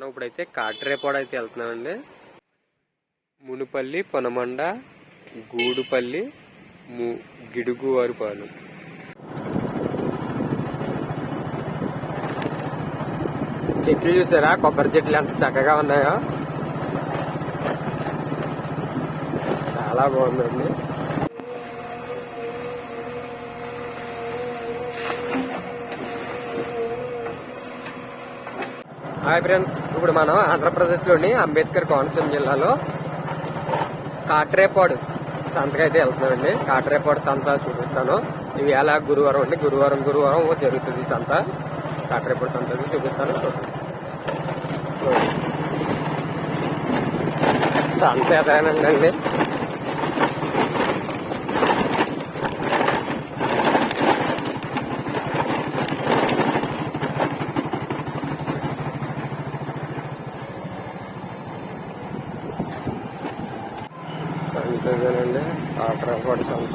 మనం ఇప్పుడైతే కాట్రేపాడు అయితే వెళ్తున్నామండి. మునుపల్లి పొనమండ గూడుపల్లి ము గిడుగువారిపాలెం చెట్లు చూసారా? కొబ్బరి చెట్లు ఎంత చక్కగా ఉన్నాయో. చాలా బాగుందండి. హాయ్ ఫ్రెండ్స్ ఇప్పుడు మనం ఆంధ్రప్రదేశ్లోని అంబేద్కర్ కోనసీమ జిల్లాలో కాట్రేపాడు సంతకి అయితే వెళ్తున్నామండి. కాట్రేపాడు సంత చూపిస్తాను. ఇవి ఎలా గురువారం అండి? గురువారం గురువారం జరుగుతుంది సంత. కాట్రేపాడు సంత చూపిస్తాను. సంత సంత అండి సంత ఇదేనండి కాట్రేపాడు సంత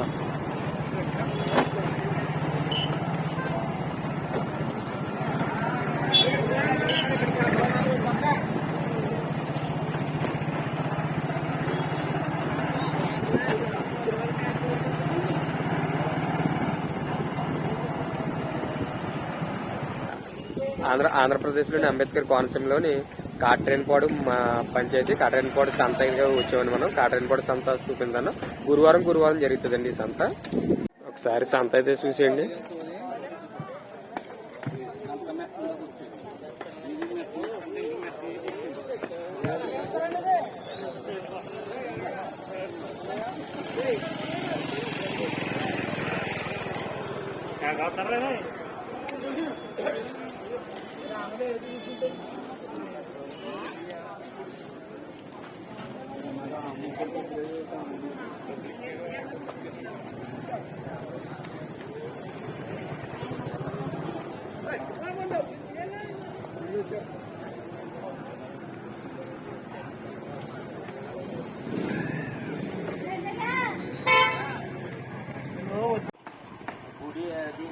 ఆంధ్ర ఆంధ్రప్రదేశ్లోని అంబేద్కర్ కోనసీమలోని కాట్రేన్పాడు మా పంచాయతీ కాట్రేన్పాడు సంత ఇంకా వచ్చామని మనం. కాట్రేన్పాడు సంత చూపిందాను గురువారం గురువారం జరుగుతుందండి ఈ సంత ఒకసారి సంత అయితే చూసేయండి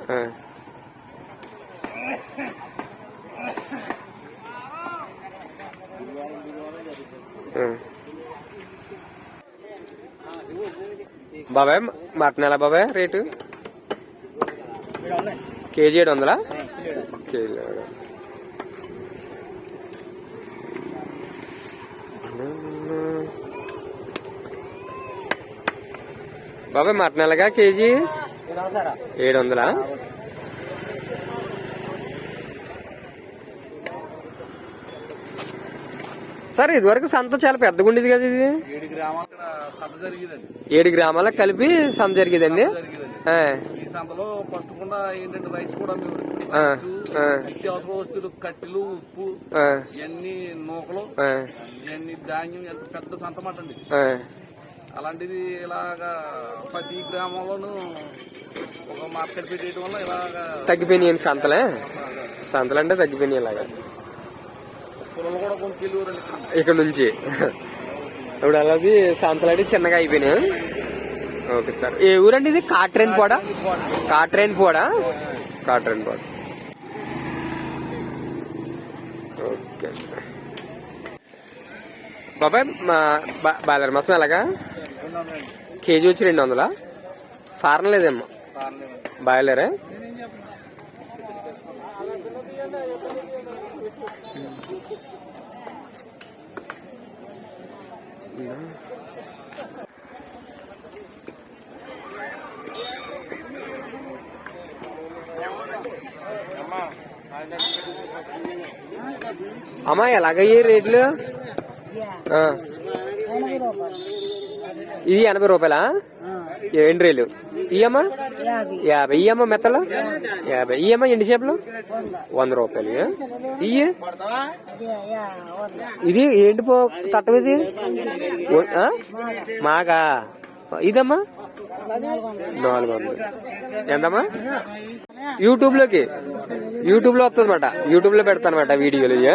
ఆ. ఆ. బాబాయ్ మటన్ ఎలా బాబాయ్? రేటు? కేజీ ఏడు వందలా? కేజీ బాబాయ్ మటన్ ఎలాగా కేజీ? ఏడు వందలా? సార్ ఇదివరకు సంత చాలా పెద్దగా ఉండేది కదా ఇది. సభ జరిగిందండి. ఏడు గ్రామాలకు కలిపి సంత జరిగేదండి. ఈ సంతలో పట్టకుండా ఏంటంటే రైస్ కూడా మేము. నిత్యావసర వస్తువులు కట్టెలు ఉప్పు ఇవన్నీ నూకలు ఇవన్నీ ధాన్యం ఎంత పెద్ద సంత మాట అండి. అలాంటిది ఇలాగా ప్రతి గ్రామంలోనూ ఒక మార్కెట్ పెట్టేయడం వల్ల ఇలాగా తగ్గిపోయినాయి సంతలే. సంతలు అంటే తగ్గిపోయినాయి ఇలాగా. పొలాలు కూడా ఇక్కడ. ఇక్కడ నుంచి. ఇప్పుడు అలాది సంతలు అంటే చిన్నగా అయిపోయినాయి. Okay sir. ఏ ఊరండి ఇది? కాట్రేన్ పోడా? కాట్రేన్ పోడా? కాట్రేన్ పోడ. ఓకే బాబాయ్ మా బా- బాయిలర్ మాసం ఎలాగా? కేజీ వచ్చి రెండు వందలా? ఫారం లేదేమో బాయిలరే? అమ్మా ఎలాగయ్యి రేట్లు. ఇది ఎనభై రూపాయలా? ఎండు రేలు? ఇయ్యమ్మా? యాభై. ఇయ్యమ్మ మెత్తలు? యాభై. ఇయ్యమ్మ ఎన్ని చేపలు? వంద రూపాయలు ఇయ్యి ఇది ఏంటి పో తట్టం ఇది? మాగా ఇదమ్మా? నాలుగు వందలు ఎంతమ్మా? యూట్యూబ్లోకి యూట్యూబ్లో వస్తుంది అనమాట యూట్యూబ్లో పెడతానమాట వీడియోలు ఇయ్య.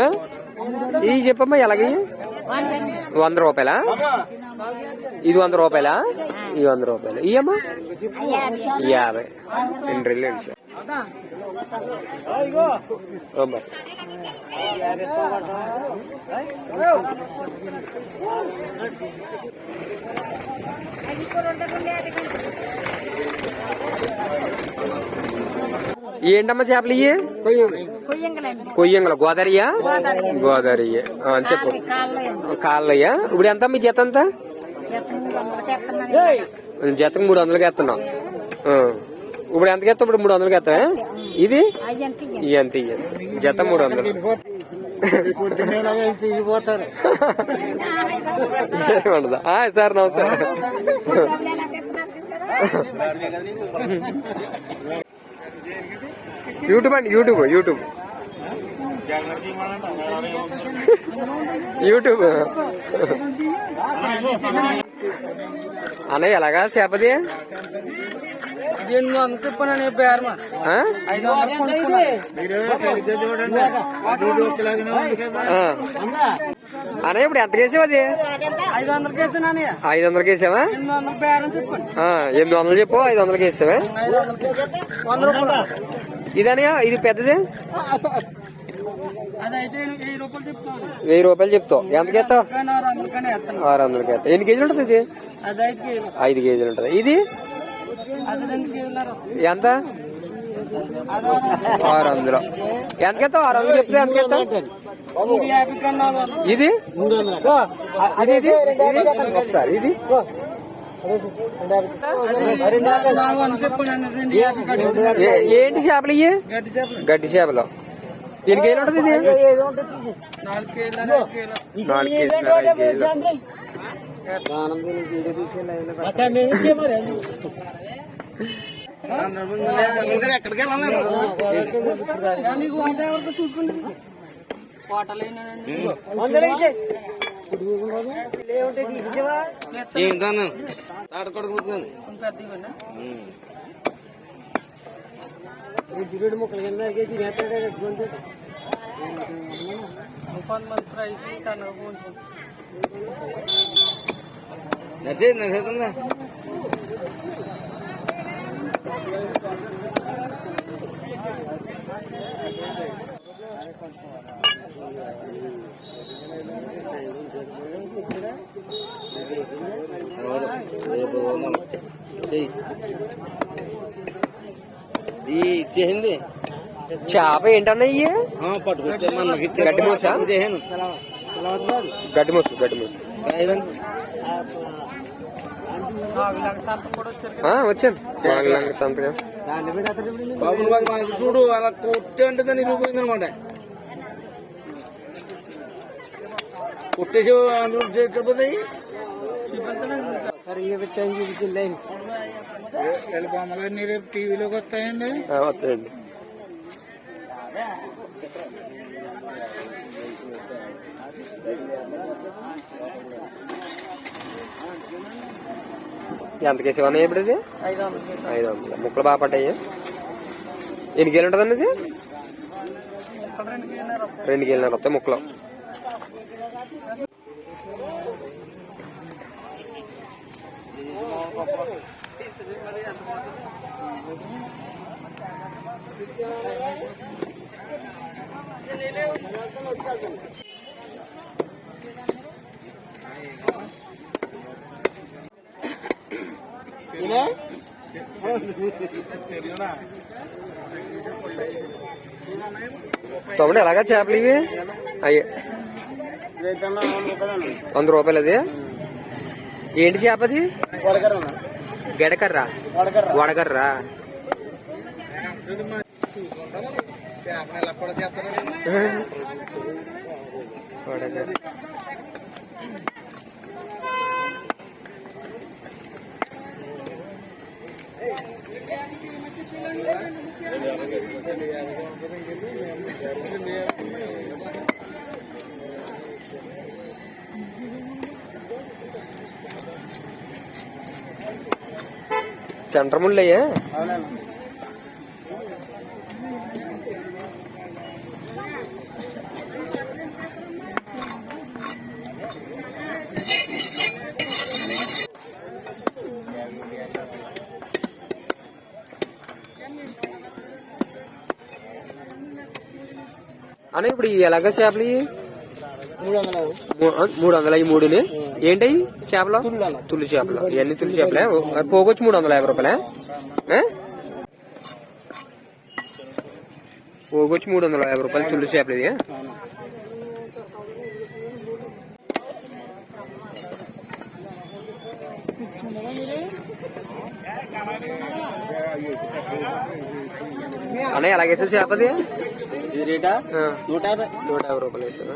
ఇవి చెప్పమ్మా ఎలాగ వంద రూపాయలా? ఇది వంద రూపాయలా ఇది వంద రూపాయలు ఇయ్యమ్మా యాభై రెండు రెళ్ళు అమ్మా. ఏంటమ్మా చేపలు ఇయ్యి కొయ్యంగలండి కొయ్యంగల గోదావరియా గోదావరియే ఆ, చెప్పు కాళ్ళు ఎందు కాళ్ళయ్యా ఇప్పుడు ఎంత మీ జత ఎంత మూడు వందలు చెప్తున్నాను జతకు మూడు వందలకి ఎత్తున్నాం ఇప్పుడు ఎంతకి ఎత్తావు ఇప్పుడు మూడు వందలకి ఎత్తా ఇది? ఎంత జత మూడు వందలు. ఆ, సార్ నమస్తే. యూట్యూబ్ అండి యూట్యూబ్ యూట్యూబ్. యూట్యూబ్. అన్నయ్య ఎలాగా చేపది. అన్నయ్య ఇప్పుడు ఎంత కేసావు అది? ఐదు వందలకి వేసాను ఐదు వందల ఆ, ఎనిమిది వందలు చెప్పు ఐదు వందలకి వేసావా ఐదు వందలకి వంద రూపాయలు. ఇదనయ్య ఇది పెద్దది? వెయ్యి రూపాయలు చెప్తావు. ఎంతకి ఎత్తావు. ఆరు వందలకి ఎన్ని కేజీలు ఉంటుంది ఇది? అది ఐదు కేజీలు ఉంటుంది. ఇది? ఎంత? ఆరు వందలు. ఆరు వందలు. ఎంతకి ఎత్తావు? ఆరు వందలు చెప్తే ఎంతకి ఎత్తావు? మూడు యాభై కన్నా నాలుగు వందలు. ఇది? అది? ఒకసారి ఇది? ఏంటి చేపలు ఇవి గడ్డి చేపలు. ఎన్ని కేజీలు ఉంటుంది కేజీలు కానీ చూసుకుంటే కోటలేనండి పెద్ద ఇవ్వండి కొంతమంది ప్రైజ్ కన్నా కొంచెం చేప ఏంటన్నా మనకి గడ్డి మూసా? గడ్డి మూసు గడ్డి మూసు. వచ్చాను. సంతకం. చూడు అలా కొట్టి అంటే దాన్ని ఇరిగిపోయింది అనమాట. కొట్టేసి పోతాయి టీవీలోకి వస్తాయండి? ఆ, వస్తాయండి. ఎంత కేసేవన్నా ఇప్పుడు ఇది? ఐదు వందలు. ముక్కలు బాగా పడ్డాయి. ఎన్ని కేలు ఉంటుందండి ఇది? రెండు కేలు రెండు ముక్కలు Thank ముక్కలు. తమ్ముడు ఎలాగా చేపలు ఇవి? అయ్యే. వంద రూపాయలు అది ఏంటి చేప అది? గడకర్రా వడకర్రా వడకర్ర வடகர் சென்ட்ரமும் இல்லையே ఎలాగ చేపలు? మూడు వందల. ఈ మూడుని. ఏంటి చేపలు? తుల్లి చేపలు. ఇవన్నీ తుల్లి చేపలే. పోగొచ్చి మూడు వందల యాభై రూపాయలే? పోగొచ్చి మూడు వందల యాభై రూపాయలు తుల్లి చేపలు ఇది అన్నయ్య ఎలాగేసారు చేపది ఇది రేటా? నూట యాభై? నూట యాభై రూపాయలు వేసారు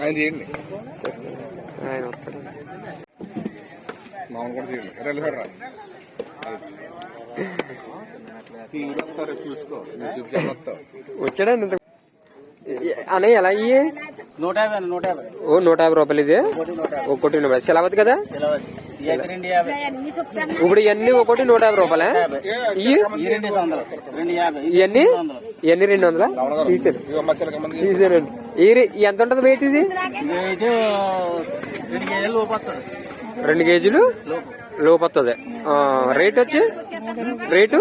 ఆయన తీయండి. ఆయన వస్తాడు. మామూలు కూడా తీయండి. వెళ్ళిపోడరా వస్తారు చూసుకో. నువ్వు చూపించాలి వచ్చాడా? ఇంత అన్నయ్య ఎలా ఇయ్యి నూట యాభై నూట యాభై. ఓ నూట యాభై రూపాయలు ఇది? ఒక్కోటి నూట యాభై. సెలవద్దు కదా? ఇప్పుడు ఇవన్నీ ఒకటి నూట యాభై రూపాయలే? ఇవన్నీ ఇవన్నీ రెండు వందల. తీసారు తీసారండి ఎంత ఉంటది వెయిట్ ఇది? రెండు కేజీలు లోపు వస్తాడు రెండు కేజీలు లోపు వస్తుంది రేట్ వచ్చి రేటు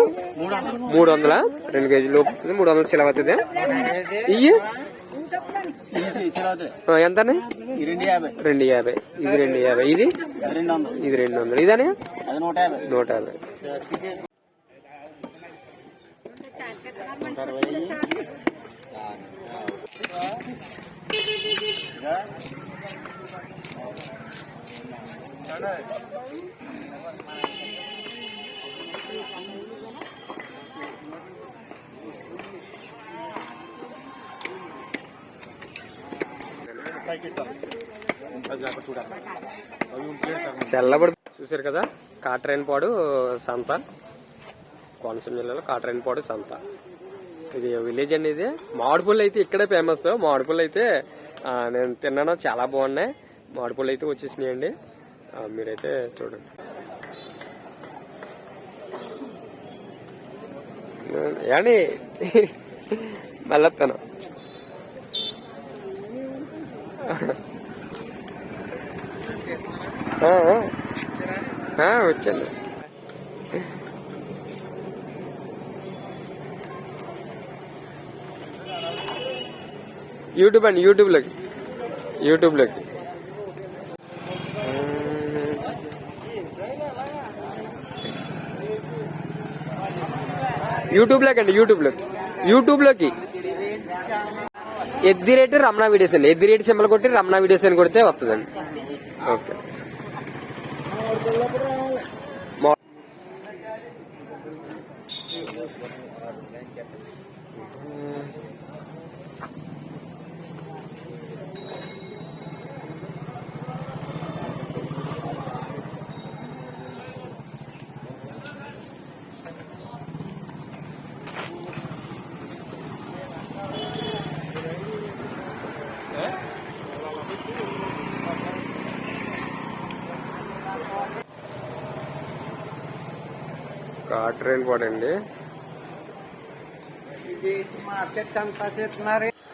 మూడు వందల రెండు కేజీలు లోపు వస్తుంది మూడు వందల సిలవ అవుతుంది ఇయ్యి ఆ, ఎంత ఈ రెండు యాభై రెండు యాభై ఇది రెండు యాభై ఇది రెండు వందలు ఇది రెండు వందలు ఇదని అది నూట యాభై నూట యాభై చల్లబడి చూసారు కదా కాట్రైన్ పాడు సంత. కోనసీమ జిల్లాలో కాట్రైన్ పాడు సంత. ఇది విలేజ్ అండి ఇది. మామిడిపళ్ళు అయితే ఇక్కడే ఫేమస్ మామిడిపళ్ళు అయితే నేను తిన్నాను చాలా బాగున్నాయి. మామిడిపళ్ళు అయితే వచ్చేసినాయండి. మీరైతే చూడండి ఏమండి మళ్ళొస్తాను ఆ, ఆ. ఆ, వచ్చాను యూట్యూబ్ అండి యూట్యూబ్లోకి యూట్యూబ్లోకి యూట్యూబ్లోకి అండి యూట్యూబ్లోకి. యూట్యూబ్లోకి. ఎద్ది రేటు రమణ వీడియోస్ అండి. ఎద్ది రేటు సింబల్ కొట్టి రమణ వీడియోస్ అని కొడితే వస్తుందండి. ఓకే మా- కాట్రైన్ పడండి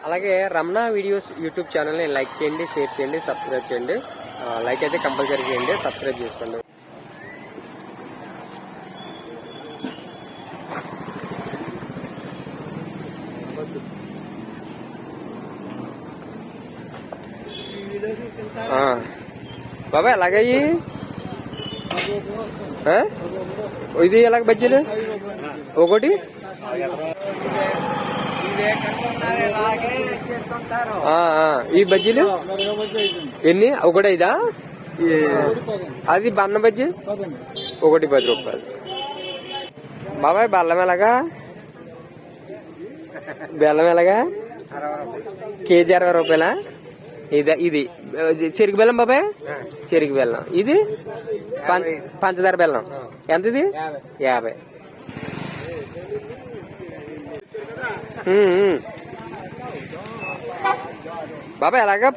అలాగే రమణ వీడియోస్ యూట్యూబ్ ఛానల్ని లైక్ చేయండి షేర్ చేయండి సబ్స్క్రైబ్ చేయండి. లైక్ అయితే కంపల్సరీ చేయండి సబ్స్క్రైబ్ చేసుకోండి. బాబాయ్ ఎలాగయ్యి ఇది ఎలాగ బజ్జీలు ఒకటి? ఈ బజ్జీలు ఎన్ని? ఒకటి ఐదా ఈ- అది బన్న బజ్జీ ఒకటి పది రూపాయలు. బాబాయ్ బెల్లం ఎలాగా? బెల్లం ఎలాగా? కేజీ అరవై రూపాయలా? ఇది ఇది. చెరుకు బెల్లం బాబాయ్? చెరుకు బెల్లం. ఇది? పంచదార బెల్లం. ఎంత ఇది యాభై. బాబాయ్ ఎలాగా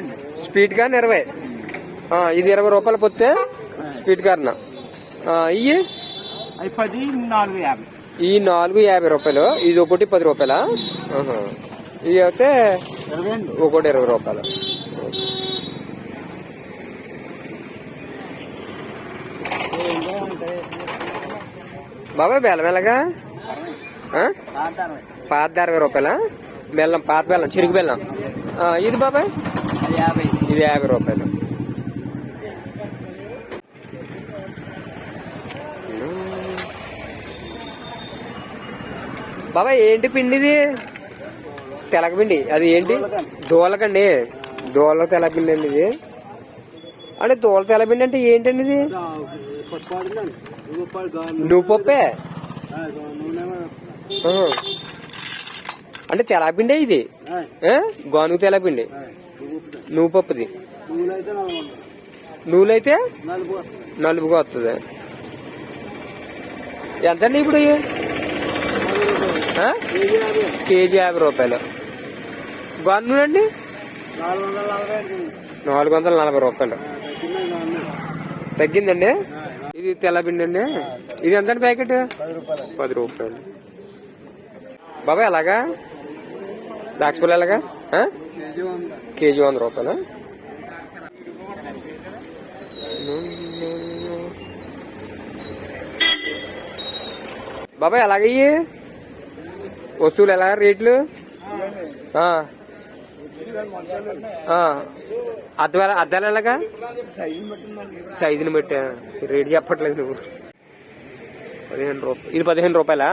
అండి. స్పీడ్ కార్న్ ఇరవై ఇది ఇరవై రూపాయలు పొత్తే స్పీడ్ ఇయ్యి? అవి పది నాలుగు యాభై. ఈ నాలుగు యాభై రూపాయలు ఇది ఒకటి పది రూపాయలా. ఇవి అయితే ఒకటి ఇరవై రూపాయలు. బాబాయ్ బెల్లం ఆ? పాత అరవై రూపాయలా? బెల్లం పాత బెల్లం చిరుగు బెల్లం. ఇది బాబాయ్? ఇది యాభై రూపాయలు. బాబాయ్ ఏంటి పిండి ఇది తెలగపిండి. అది ఏంటి? దోలకండి. దోల తెలపిండి అండి ఇది. అంటే దోల తెలపిండి అంటే ఏంటండి ఇది? నువ్వు పప్పే ఆహా. అంటే తెలపిండే ఇది? గానుగ తెలపిండి. నువ్వు పప్పుది నువ్వులైతే నలుపుగా వస్తుంది. ఎంతండి ఇప్పుడు? కేజీ యాభై రూపాయలు. గన్ను అండి. నాలుగు వందల నలభై రూపాయలు. తగ్గిందండి? ఇది. తెల్లపిండి అండి ఇది ఎంత ప్యాకెట్? పది రూపాయలు. బాబాయ్ అలాగా దాక్షపల్లి ఎలాగా? కేజీ వంద. రూపాయలు? బాబాయ్ ఎలాగయ్యి వస్తువులు ఎలా? రేట్లు? అద్దె అద్దాలు ఎలాగా సైజుని బట్టి రేట్ చెప్పట్లేదు నువ్వు. పదిహేను రూపాయలు ఇది పదిహేను రూపాయలా?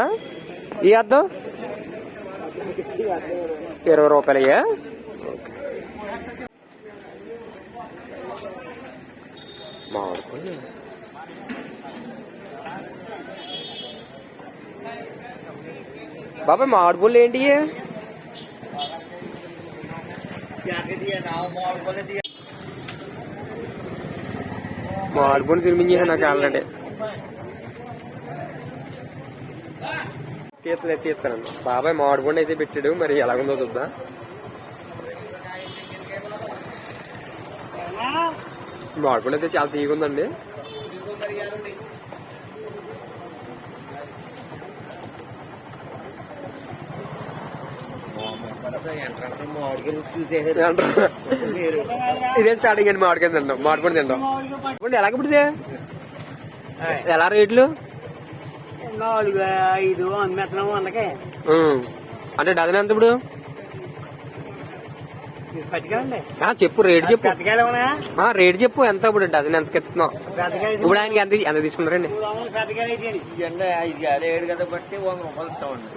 ఈ అద్దం? ఇరవై రూపాయలయ్యా మామిడిపళ్ళు. బాబాయ్ మామిడి పళ్ళు ఏంటి మామిడి పళ్ళు తినిపించేసి నాకు ఆల్రెడీ తీస్తలే తీస్తానండి బాబాయ్ మామిడి పండు అయితే పెట్టాడు మరి ఎలాగుందో చూద్దా. మామిడి పండు అయితే చాలా తీగుందండి అంటారా? ఇదే స్టార్టింగ్ అండి మామిడికాయ తింటాం మామిడి పండు తింటాం పండు ఎలా పుడితే ఎలా రేట్లు? నాలుగు ఐదు అమ్మేస్తున్నాము వందకే. అంటే డజన్ ఎంత ఇప్పుడు? చెప్పు రేట్ చెప్పు. రేట్ చెప్పు ఎంత ఇప్పుడు డజన్ ఎంత పెద్దకాయలు ఇప్పుడు ఆయనకి ఎంత ఎంత తీసుకున్నారండి?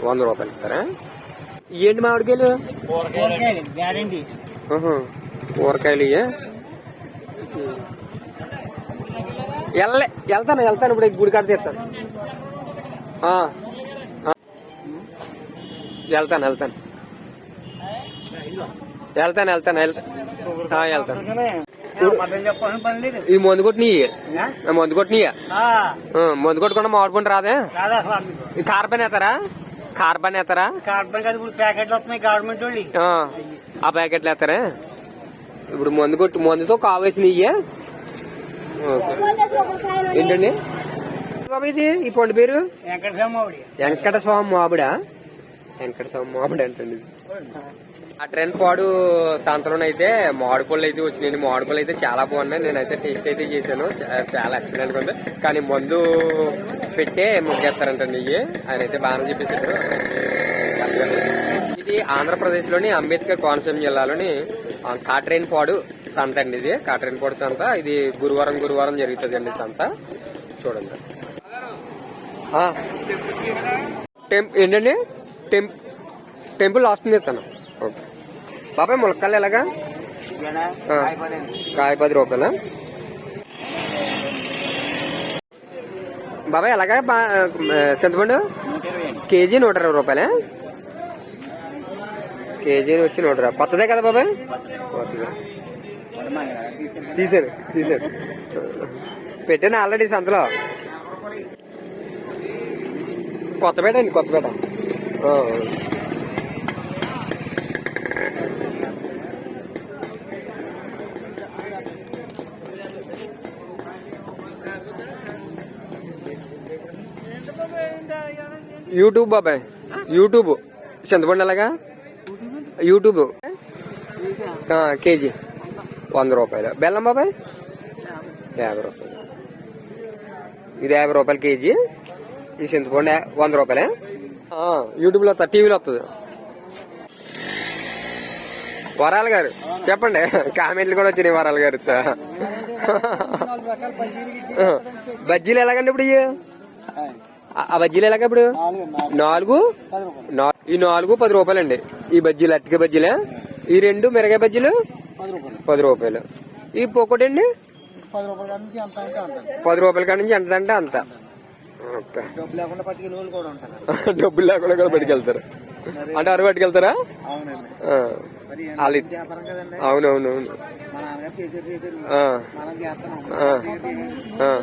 వంద రూపాయలు ఇస్తారా? ఏంటి మామిడికాయలు. కూరగాయలు ఇయ్యా? వెళ్ళలే వెళ్తాను వెళ్తాను ఇప్పుడు గుడి కాడ తీస్తాను. వెళ్తాను వెళ్తాను వెళ్తాను వెళ్తాను వెళ్తాను వెళ్తాను ఈ మందు కొట్టినవి ఆ? మందు కొట్టినయా. ఆ, మందు కొట్టకుండా మామిడి పండు రాదే? కార్బన్ వేస్తారా కార్బన్ వేస్తారా? కార్బన్ కదా ఇప్పుడు ప్యాకెట్లు వస్తున్నాయి గవర్నమెంట్ వాళ్ళు. ఆ, ప్యాకెట్లు వేస్తారా? ఇప్పుడు మందు కొట్టి మందుతో కావేసినయ్యే ఏంటండి? బాబు ఇది ఈ పండు పేరు? వెంకట స్వామి మామిడా? వెంకట స్వామి మామిడి అంటండి ఇది. ఆ ట్రెండ్ పాడు సంతలోనైతే మామిడి పళ్ళు అయితే వచ్చినాయి. మామిడి పళ్ళు అయితే చాలా బాగున్నాయి. నేనైతే టేస్ట్ అయితే చేశాను. చాలా ఎక్సలెంట్గా ఉంది. కానీ మందు పెట్టే ముగ్గేస్తారంటండి ఇవి ఆయన అయితే బాగానే చెప్పేశారు ఇది ఆంధ్రప్రదేశ్లోని అంబేద్కర్ కోనసీమ జిల్లాలోని కాట్రైన్ కాట్రేన్ పాడు సంత అండి ఇది. కాట్రేన్ పాడు సంత. ఇది గురువారం గురువారం జరుగుతుంది అండి సంత. చూడండి. టెంప్ ఏంటండి? టెంప్ టెంపుల్ వస్తుంది తను ఓకే. బాబాయ్ ములక్కాయలు ఎలాగా. కాయ పది రూపాయలు బాబాయ్ ఎలాగా? చింతపండు కేజీ నూట ఇరవై రూపాయలే? కేజీ వచ్చి నూట ఇరవై కొత్తదే కదా బాబాయ్? కొత్తదే. తీసారు తీసారు. పెట్టాను ఆల్రెడీ సంతలో. కొత్తపేట అండి కొత్తపేట యూట్యూబ్ బాబాయ్. యూట్యూబ్. చింతపండు ఎలాగా యూట్యూబ్ కేజీ. వంద రూపాయలు. బెల్లం బాబాయ్? యాభై రూపాయలు. ఇది యాభై రూపాయలు కేజీ. ఈ చింతపండు వంద రూపాయలే. యూట్యూబ్లో వస్తా టీవీలో వస్తుంది వరాలు గారు చెప్పండి. కామెంట్లు కూడా వచ్చినాయి వరాలు గారు. సార్ బజ్జీలు ఎలాగండి ఇప్పుడు? ఆ- బజ్జీలు ఎలాగ ఇప్పుడు? నాలుగు ఈ నాలుగు పది రూపాయలండి. ఈ బజ్జీలు అట్టిక బజ్జీలే. ఈ రెండు మిరగాయ బజ్జీలు? పది రూపాయలు. ఈ పొక్కటి అండి పది రూపాయల రూపాయల కాడ నుంచి ఎంత అంటే అంత. డబ్బులు లేకుండా కూడా పట్టుకెళ్తారు. అంటే అరువు పట్టుకెళ్తారా? అవునండి. ఆ.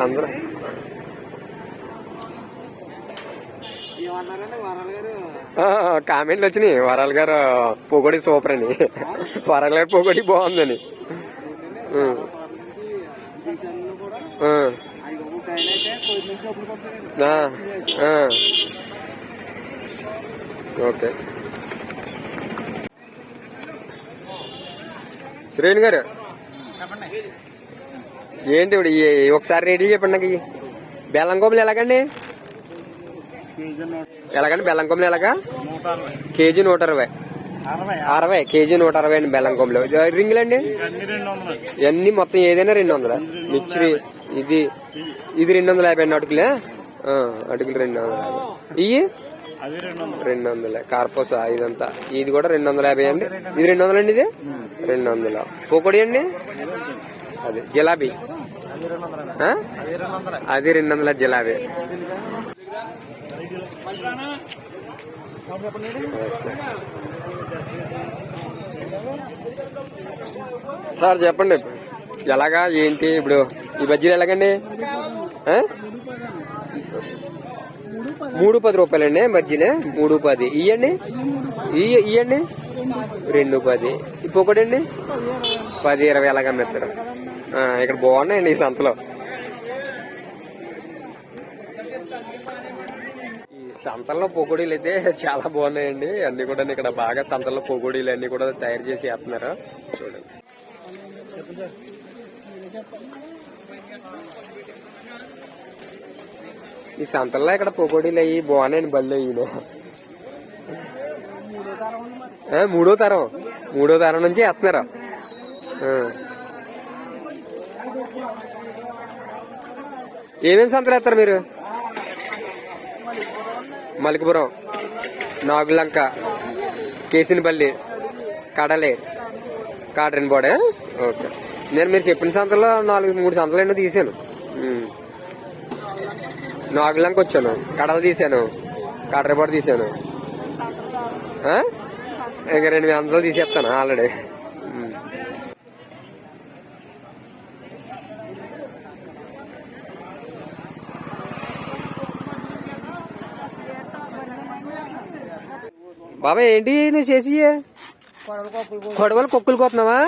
అందరూ. కామెంట్లు వచ్చినాయి. వరాల గారు పొగడి సూపర్ అని వరాల గారు పొగడి బాగుందని. ఓకే. శ్రేణి గారు. ఏంటి ఇప్పుడు ఒకసారి రేటు చెప్పండి నాకు బెల్లం కొమ్మలు ఎలాగండి? ఎలాగండి బెల్లం కొమ్మలు ఎలాగా? కేజీ నూట అరవై. అరవై కేజీ నూట అరవై అండి బెల్లం కొమ్మలు రింగులు అండి? ఇవన్నీ మొత్తం ఏదైనా రెండు వందల. మిక్చరీ ఇది ఇది రెండు వందల యాభై అండి అటుకులే. అటుకులు రెండు వందల యాభై. ఇవి రెండు వందలే. కార్పోస్ ఇదంతా ఇది కూడా రెండు వందల యాభై అండి. ఇది రెండు వందలు అండి ఇది? రెండు వందల. పోకొడి అండి అది జిలాబీ. అది రెండు వందల జిలాబీ. సార్ చెప్పండి. ఎలాగా ఏంటి ఇప్పుడు ఈ బజ్జీలు ఎలాగండి? మూడు పది రూపాయలండి బజ్జీలే. మూడు పది. ఇవ్వండి ఇవ్వండి రెండు పది. ఇప్పుడు ఒకటండి? పది ఇరవై ఎలాగ అమ్మేస్తారు? ఇక్కడ బాగున్నాయండి ఈ సంతలో. ఈ సంతల్లో పొగడీలు అయితే చాలా బాగున్నాయండి. అన్ని కూడా ఇక్కడ బాగా సంతల్లో పొగడీలు అన్ని కూడా తయారు చేసి వేస్తున్నారు. చూడండి. ఈ సంతల్లో ఇక్కడ పొగోడీలు అయ్యి బాగున్నాయండి బళ్ళు అయ్యి మూడో తరం. మూడో తరం నుంచి వేస్తున్నారు. ఏమేమి సంతలు వేస్తారు మీరు? మలికిపురం నాగులంక కేసినపల్లి కడలే కాటన్ బోడే ఓకే. నేను మీరు చెప్పిన సంతలో నాలుగు మూడు సంతలు ఎన్నో తీసాను. నాగులంక వచ్చాను. కడలు తీసాను. కాటరపాటు తీసాను. ఇంకా రెండు వందలు తీసేస్తాను ఆల్రెడీ. బాబాయ్ ఏంటి నువ్వు చేసి కొడవలు కుక్కలు కోతున్నావా.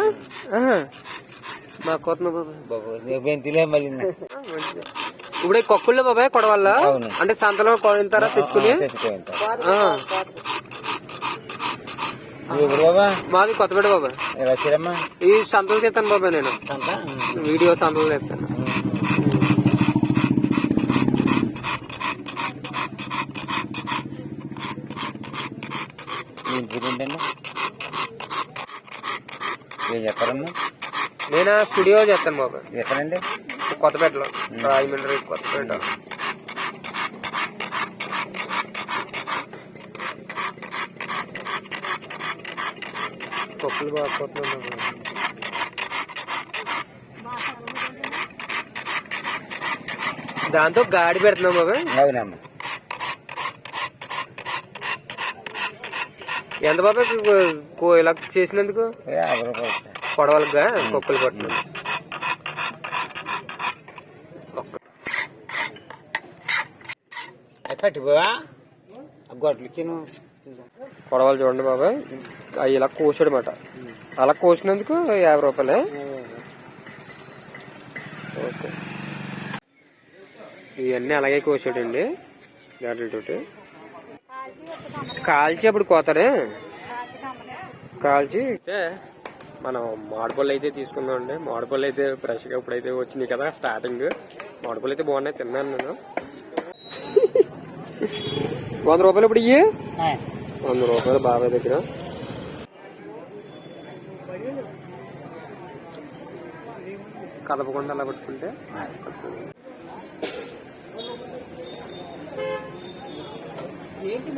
మాకు కోతున్నావు ఇప్పుడు కొక్కుల్లో బాబాయ్ కొడవల్ల. అంటే సంతలో కొనితారా తెచ్చుకుని. బాబా? మాది కొత్తపేట బాబాయ్ ఈ సంతలు తెస్తాను బాబాయ్ నేను. వీడియో సంతలు తెస్తాను మీ ఇంటి ఏంటండి ఏం చెప్పారమ్మా నేను స్టూడియో చేస్తాను బాబాయ్ ఎక్కడండి? కొత్తపేటలో. రాజమండ్రి కొత్తపేట. కొప్పులు బాగా బాబాయ్. దాంతో గాడి పెడుతున్నాం బాబాయ్ అవునమ్మా. ఎంత కో- ఇలా చేసినందుకు? యాభై రూపాయలు పొడవలుగా కొప్పులు పట్టినాం గొడ్లకి పొడవలు చూడండి బాబాయ్. అవి ఇలా కోసాడనమాట అలా కోసినందుకు యాభై రూపాయలే. ఓకే. ఇవన్నీ అలాగే కోసాడండి. గారెలతోటి కాల్చి అప్పుడు కోతారే? కాల్చి? అయితే మనం మామిడిపళ్ళు అయితే తీసుకుందాం అండి. మామిడిపళ్ళు అయితే ఫ్రెష్గా ఇప్పుడైతే వచ్చినాయి కదా స్టార్టింగ్ మామిడిపళ్ళు అయితే బాగున్నాయి తిన్నాను నేను. వంద రూపాయలు ఇప్పుడు ఇయ్యి? వంద రూపాయలు బాబాయ్ దగ్గర. కదపకుండా అలా పట్టుకుంటే? ఏంటి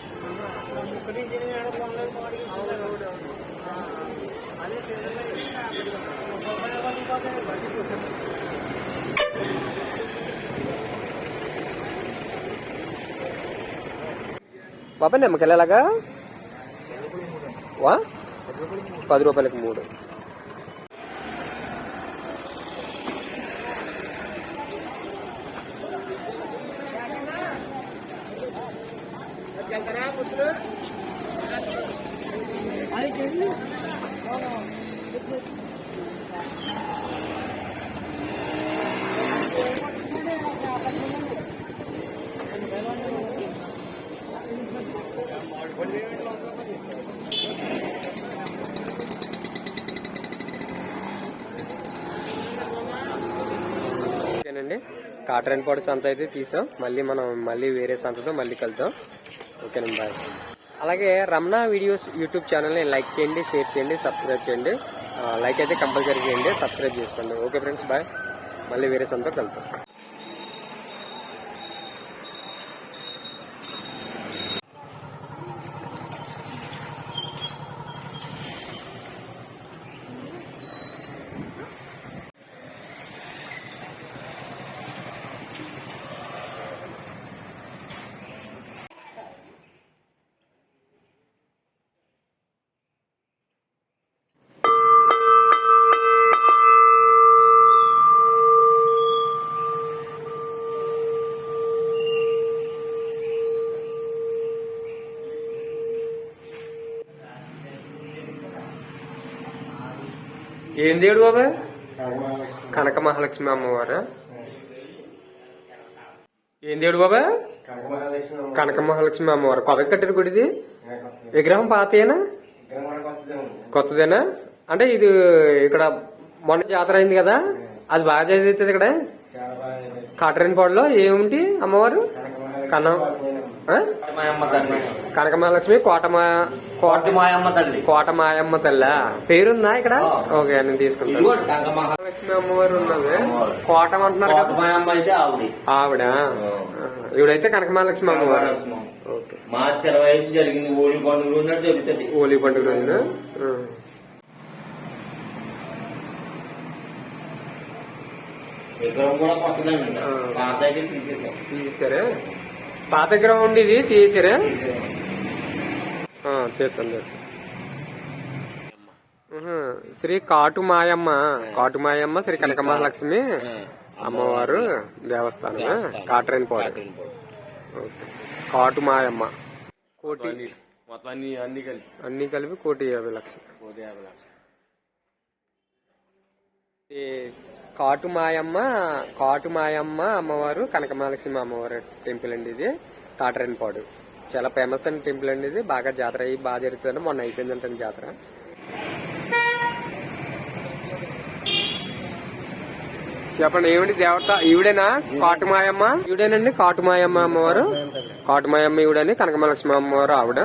బాబా నిమ్మకాయలు ఎలాగా? వా? పది రూపాయలకి మూడు. ఓకేనండి కాటన్ పాడు సంత అయితే తీసాం. మళ్ళీ మనం మళ్ళీ వేరే సంతతో మళ్ళీ కలుద్దాం. ఓకేనండి బాయ్. అలాగే రమణ వీడియోస్ యూట్యూబ్ ఛానల్ని లైక్ చేయండి షేర్ చేయండి సబ్స్క్రైబ్ చేయండి. లైక్ అయితే కంపల్సరీ చేయండి సబ్స్క్రైబ్ చేసుకోండి. Okay friends bye. మళ్ళీ వేరే సంతతో కలుద్దాం. ఏం దేవుడు బాబా? కనక మహాలక్ష్మి అమ్మవారు? ఏం దేవుడు బాబా? కనక మహాలక్ష్మి అమ్మవారు. కొత్త కట్టిన గుడిది? విగ్రహం పాతేనా కొత్తదేనా? అంటే ఇది ఇక్కడ మొన్న జాతర అయింది కదా? అది బాగా చదివుతుంది ఇక్కడ? కాటరేనిపాడులో ఏమిటి అమ్మవారు? కన ఆ? కనక మహాలక్ష్మి కోటమా కోట మాయమ్మ తల్లి. కోట మాయమ్మ తల్ల? పేరుందా ఇక్కడ? ఓకే నేను తీసుకుంటాను. మహాలక్ష్మి అమ్మవారు ఉన్నది కోటం అంటున్నారు అయితే ఆవిడ. ఆవిడ? ఈవిడైతే కనక మహాలక్ష్మి అమ్మవారు. ఓకే మార్చి ఇరవై ఐదు జరిగింది ఓడి పండుగ ఉన్నట్టు జరుగుతుంది. హోలీ పండుగ రోజున. విగ్రహం కూడా కొత్తదండి. పాత అయితే తీసేసాం. తీసారా పాత విగ్రహం ఉండేది తీసారా? తీస్తాను శ్రీ కాటు మాయమ్మ. కాటు మాయమ్మ శ్రీ కనక మహాలక్ష్మి అమ్మవారు దేవస్థానం. కాటరేని పోట కాటు మాయమ్మ. కోటి. అన్ని కలిపి. అన్ని కలిపి కోటి యాభై లక్షలు. పోతే యాభై లక్షలు. కాటుమాయమ్మ కాటు మాయమ్మ కాటు మాయమ్మ అమ్మవారు కనక మహాలక్ష్మి అమ్మవారు టెంపుల్ అండి ఇది. కాటరేనిపాడు చాలా ఫేమస్ అయిన టెంపుల్ అండి ఇది. బాగా జాతర అయ్యి బాగా జరుగుతుంది మొన్న అయిపోయిందంటే జాతర. చెప్పండి ఏమిటి దేవత? ఈవిడేనా? కాటుమాయమ్మ? ఈవిడేనండి కాటుమాయమ్మ అమ్మవారు. కాటుమాయమ్మ ఈవిడని కనకమహాలక్ష్మి అమ్మవారు ఆవిడ.